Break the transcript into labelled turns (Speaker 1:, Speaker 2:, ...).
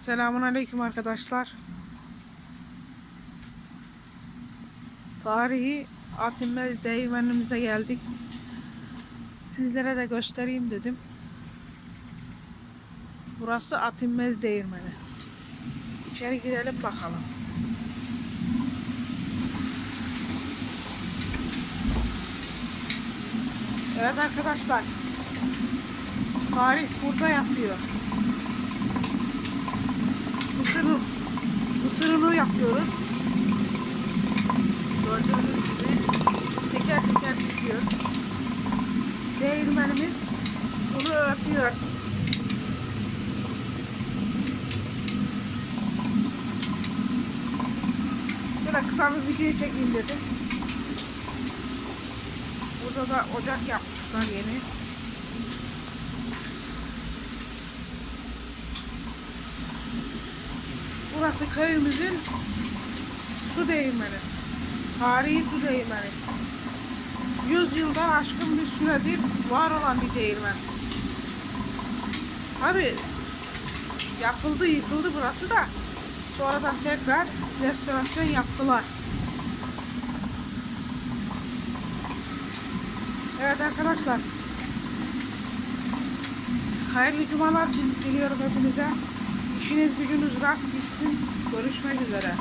Speaker 1: Selamun Aleyküm arkadaşlar. Tarihi Atinmez değirmenimize geldik. Sizlere de göstereyim dedim. Burası Atinmez değirmeni. İçeri girelim bakalım. Evet arkadaşlar. Tarih burada yatıyor. Mısırını yapıyoruz. Gördüğünüz gibi teker teker dikiyor. Değirmenimiz bunu örtüyor. Şöyle kısa bir video çekeyim dedim. Burada da ocak yapmışlar yeni. Burası köyümüzün su değirmeni. Tarihi su değirmeni. 100 yıldan aşkın bir süredir var olan bir değirmen. Tabi yapıldı yıkıldı burası da sonradan tekrar restorasyon yaptılar. Evet arkadaşlar. Hayırlı cumalar diliyorum hepinize. İşiniz gücünüz rast gitsin. Görüşmek üzere.